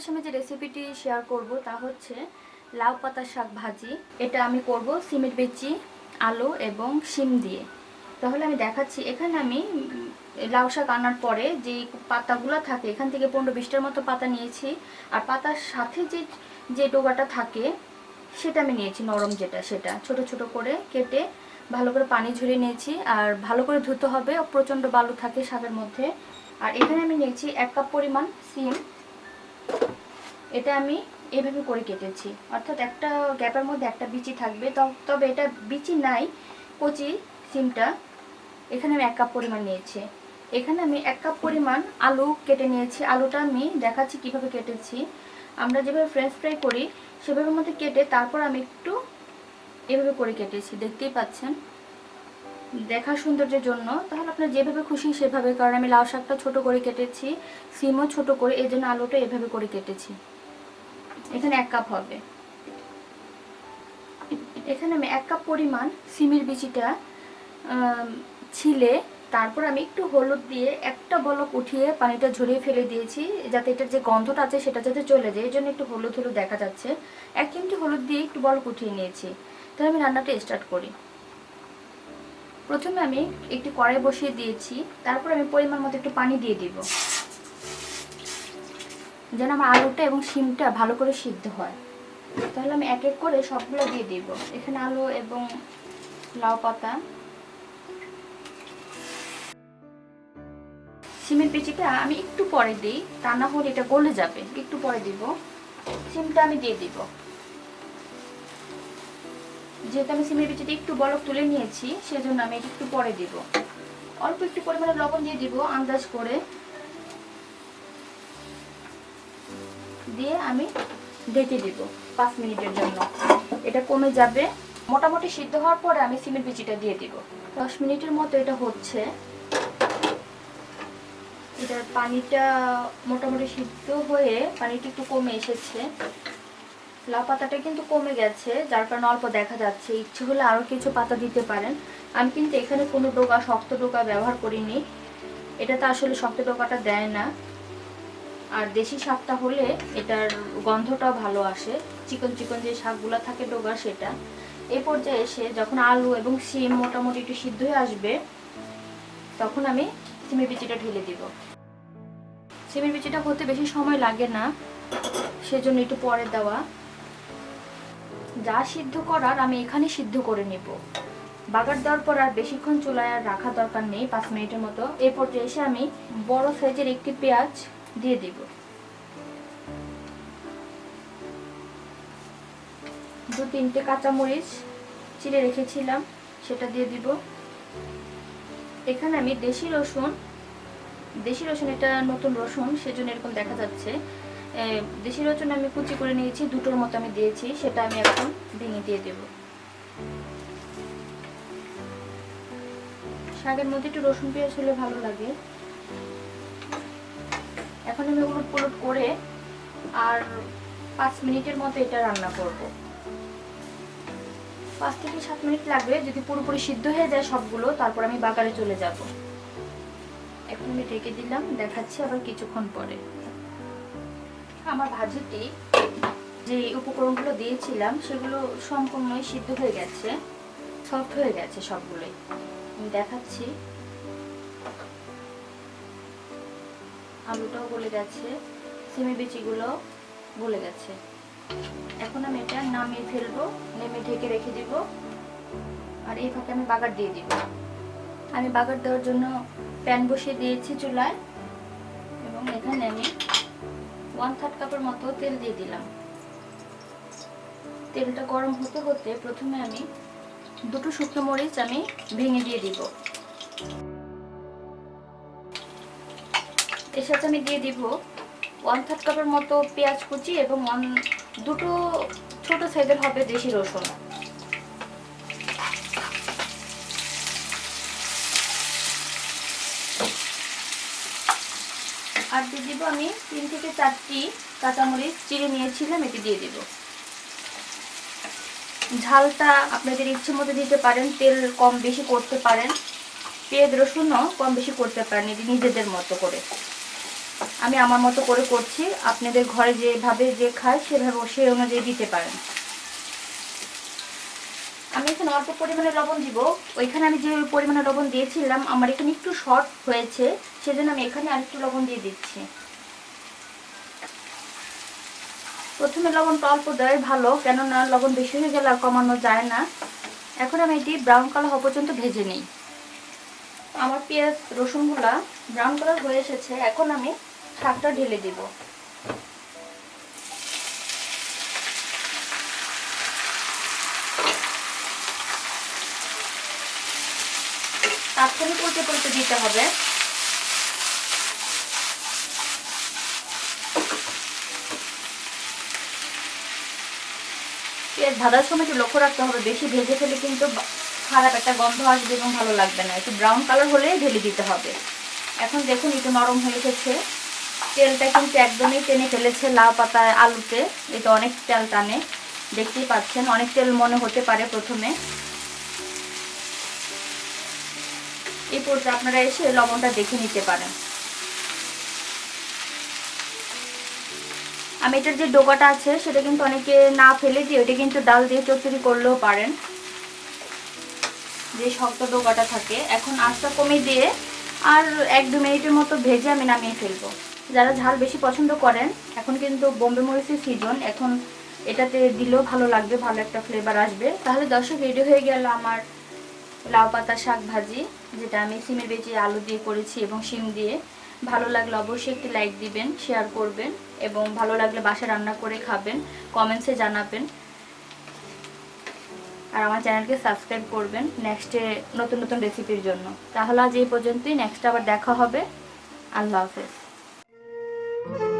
আপনাদের সঙ্গে যে রেসিপিটি শেয়ার করব তা হচ্ছে লাউ পাতা শাক ভাজি। এটা আমি করব সিমের বেচি, আলু এবং শিম দিয়ে। তাহলে আমি দেখাচ্ছি, এখানে আমি লাউ শাক আনার পরে যে পাতাগুলো থাকে, এখান থেকে পনেরো বিশটার মতো পাতা নিয়েছি। আর পাতার সাথে যে যে ডোগাটা থাকে, সেটা আমি নিয়েছি, নরম যেটা, সেটা। ছোট ছোট করে কেটে ভালো করে পানি ঝরিয়ে নিয়েছি। আর ভালো করে ধুতে হবে, প্রচণ্ড বালু থাকে শাকের মধ্যে। আর এখানে আমি নিয়েছি এক কাপ পরিমাণ সিম। এটা আমি এভাবে করে কেটেছি। অর্থাৎ একটা গ্যাপের মধ্যে একটা বিচি থাকবে। তবে এটা বিচি নাই, কচি সিমটা এখানে আমি এক কাপ পরিমাণ নিয়েছি। এখানে আমি এক কাপ পরিমাণ আলু কেটে নিয়েছি। আলুটা আমি দেখাচ্ছি কীভাবে কেটেছি। আমরা যেভাবে ফ্রেঞ্চ ফ্রাই করি, সেভাবে মধ্যে কেটে তারপর আমি একটু এভাবে করে কেটেছি। দেখতেই পাচ্ছেন? দেখা সৌন্দর্যের জন্য। তাহলে আপনার যেভাবে খুশি সেভাবে, কারণ আমি লাউ শাকটা ছোটো করে কেটেছি, সিমও ছোট করে এই জন্য আলুটা এভাবে করে কেটেছি। এখানে এক কাপ হবে। এখানে আমি এক কাপ পরিমাণ সিমের বিচিটা ছিলে, তারপর আমি একটু হলুদ দিয়ে একটা বলক উঠিয়ে পানিটা ঝরিয়ে ফেলে দিয়েছি, যাতে এটার যে গন্ধটা আছে সেটা যাতে চলে যায়। এই জন্য একটু হলুদ হলুদ দেখা যাচ্ছে। এক চিমটি হলুদ দিয়ে একটু বলক উঠিয়ে নিয়েছি। তাহলে আমি রান্নাটা স্টার্ট করি। প্রথমে আমি একটি কড়াই বসিয়ে দিয়েছি, তারপর আমি পরিমাণ মতো একটু পানি দিয়ে দিব। যেন আমার আলুটা এবং শিমটা ভালো করে সিদ্ধ হয়। তাহলে আমি এক এক করে সবগুলো দিয়ে দিব। এখানে আলু এবং লাউ পাতা। সিমের পিচিটা আমি একটু পরে দিই। তা না হলে এটা গলে যাবে। একটু পরে দিব। সিমটা আমি দিয়ে দিব। যেহেতু আমি সিমের পিচিটা একটু বরফ তুলে নিয়েছি, সেজন্য আমি এটা একটু পরে দিব। অল্প একটু পরিমাণে লবণ দিয়ে দিব আন্দাজ করে। দিয়ে আমি ঢেকে দিব পাঁচ মিনিটের জন্য। এটা কমে যাবে। মোটামুটি সিদ্ধ হওয়ার পরে আমি সিমের বিচিটা দিয়ে দিব। দশ মিনিটের মতো এটা হচ্ছে। এটার পানিটা মোটামুটি সিদ্ধ হয়ে পানিটা একটু কমে এসেছে। লাউ পাতাটা কিন্তু কমে গেছে, যার কারণে অল্প দেখা যাচ্ছে। ইচ্ছে হলে আরও কিছু পাতা দিতে পারেন। আমি কিন্তু এখানে কোনো ডোকা শক্ত ডোকা ব্যবহার করিনি। এটাতে আসলে শক্ত ডোকাটা দেয় না। আর দেশি শাকটা হলে এটার গন্ধটাও ভালো আসে। চিকন চিকন যে শাকগুলো থাকে ডোগা, সেটা। এই পর্যায়ে এসে যখন আলু এবং সিম মোটামুটি একটু সিদ্ধ হয়ে আসবে, তখন আমি সিমের বিচিটা ঢেলে দিব। সিমের বিচিটা হতে বেশি সময় লাগে না, সেজন্য একটু পরে দেওয়া। যা সিদ্ধ করার আমি এখানে সিদ্ধ করে নেব। বাগার দেওয়ার পর আর বেশিক্ষণ চুলায় আর রাখা দরকার নেই, পাঁচ মিনিটের মতো। এই পর্যায়ে এসে আমি বড় সাইজের একটি পেঁয়াজ দিয়ে দিব। দু তিনটে কাঁচামরিচ চিড়ে রেখেছিলাম, সেটা দিয়ে দিব। এখানে আমি দেশি রসুন দেশি রসুন এটা নতুন রসুন, সেজন্য এরকম দেখা যাচ্ছে। দেশি রসুন আমি কুচি করে নিয়েছি, দুটোর মতো আমি দিয়েছি, সেটা আমি এখন ভেঙে দিয়ে দেব। শাকের মধ্যে একটু রসুন পেঁয়াজ হলে ভালো লাগে। এখন আমি উলট পুলট করে আর পাঁচ মিনিটের মতো এটা রান্না করব। পাঁচ থেকে সাত মিনিট লাগবে। যদি পুরোপুরি সিদ্ধ হয়ে যায় সবগুলো, তারপর আমি বাগারে চলে যাব। এখন আমি ঢেকে দিলাম, দেখাচ্ছি আবার কিছুক্ষণ পরে। আমার ভাজিটি যে উপকরণগুলো দিয়েছিলাম, সেগুলো সম্পূর্ণই সিদ্ধ হয়ে গেছে, সফট হয়ে গেছে সবগুলোই। আমি দেখাচ্ছি। আলুটাও গলে গেছে, সিমি বিচিগুলো গলে গেছে। এখন আমি এটা নামিয়ে ফেলব, নেমে ঢেকে রেখে দিব, আর এই ফাঁকে আমি বাগার দিয়ে দিব। আমি বাগার দেওয়ার জন্য প্যান বসিয়ে দিয়েছি চুলায়, এবং এখানে আমি ওয়ান থার্ড কাপের মতো তেল দিয়ে দিলাম। তেলটা গরম হতে হতে প্রথমে আমি দুটো শুকনো মরিচ আমি ভেঙে দিয়ে দিব। এর সাথে আমি দিয়ে দিব ওয়ান থার্ড কাপের মতো পেঁয়াজ কুচি এবং ওয়ান দুটো ছোট সাইজের হবে দেশি রসুন। আর দিয়ে দিব আমি তিন থেকে চারটি কাঁচামরিচ, চিড়ে নিয়েছিলাম, এটি দিয়ে দিব। ঝালটা আপনাদের ইচ্ছে মতো দিতে পারেন, তেল কম বেশি করতে পারেন, পেঁয়াজ রসুনও কম বেশি করতে পারেন, এটি নিজেদের মতো করে। আমি আমার মতো করে করছি। আপনাদের ঘরে যেভাবে যে খায়, সেভাবে সেই অনুযায়ী দিতে পারেন। আমি এখানে অল্প পরিমাণে লবণ দিব। ওইখানে আমি যে পরিমাণে লবণ দিয়েছিলাম, আমার এখানে একটু শর্ট হয়েছে। সেজন্য আমি এখানে আরেকটু লবণ দিয়ে দিচ্ছি। প্রথমে লবণটা অল্প দেওয়াই ভালো, কেননা লবণ বেশি হয়ে গেলে আর কমানো যায় না। এখন আমি এটি ব্রাউন কালার হওয়া পর্যন্ত ভেজে নিই। আমার পেঁয়াজ রসুনগুলা ব্রাউন কালার হয়ে এসেছে। এখন আমি শাকটা ঢেলে দিব। তাৎক্ষণিক উল্টে পাল্টে দিতে হবে। পেঁয়াজ ভাজার সময় একটু লক্ষ্য রাখতে হবে, বেশি ভেজে ফেলে কিন্তু খারাপ একটা গন্ধ আসবে এবং ভালো লাগবে না। একটু ব্রাউন কালার হলেই ঢেলে দিতে হবে। এখন দেখুন, একটু নরম হয়ে এসেছে। তেলটা কিন্তু একদমই টেনে ফেলেছে লাউ পাতায় আলুতে। এটা অনেক তেল টানে, দেখতেই পাচ্ছেন। অনেক তেল মনে হতে পারে প্রথমে। এই পর্যায়ে আপনারা এসে লবণটা দেখে নিতে পারেন। আমি এটার যে ডোকাটা আছে, সেটা কিন্তু অনেকে না ফেলে দিয়ে ওটা কিন্তু ডাল দিয়ে চচ্চড়ি করলেও পারেন। যে শক্ত ডোকাটা থাকে। এখন আঁচটা কমে দিয়ে আর এক দু মিনিটের মতো ভেজে আমি নামিয়ে ফেলব। যারা ঝাল বেশি পছন্দ করেন, এখন কিন্তু বোম্বে মরিচের সিজন এখন এটাতে দিলেও ভালো লাগবে, ভালো একটা ফ্লেভার আসবে। তাহলে দর্শক রেডি হয়ে গেল আমার লাউ পাতা শাক ভাজি, যেটা আমি সিমের বেচে আলু দিয়ে করেছি এবং শিম দিয়ে। ভালো লাগলে অবশ্যই একটি লাইক দিবেন শেয়ার করবেন এবং ভালো লাগলে বাসায় রান্না করে খাবেন কমেন্টসে জানাবেন। আর আমার চ্যানেলকে সাবস্ক্রাইব করবেন নেক্সটে নতুন নতুন রেসিপির জন্য। তাহলে আজ এই পর্যন্তই নেক্সট আবার দেখা হবে। আল্লাহ হাফেজ। Thank you.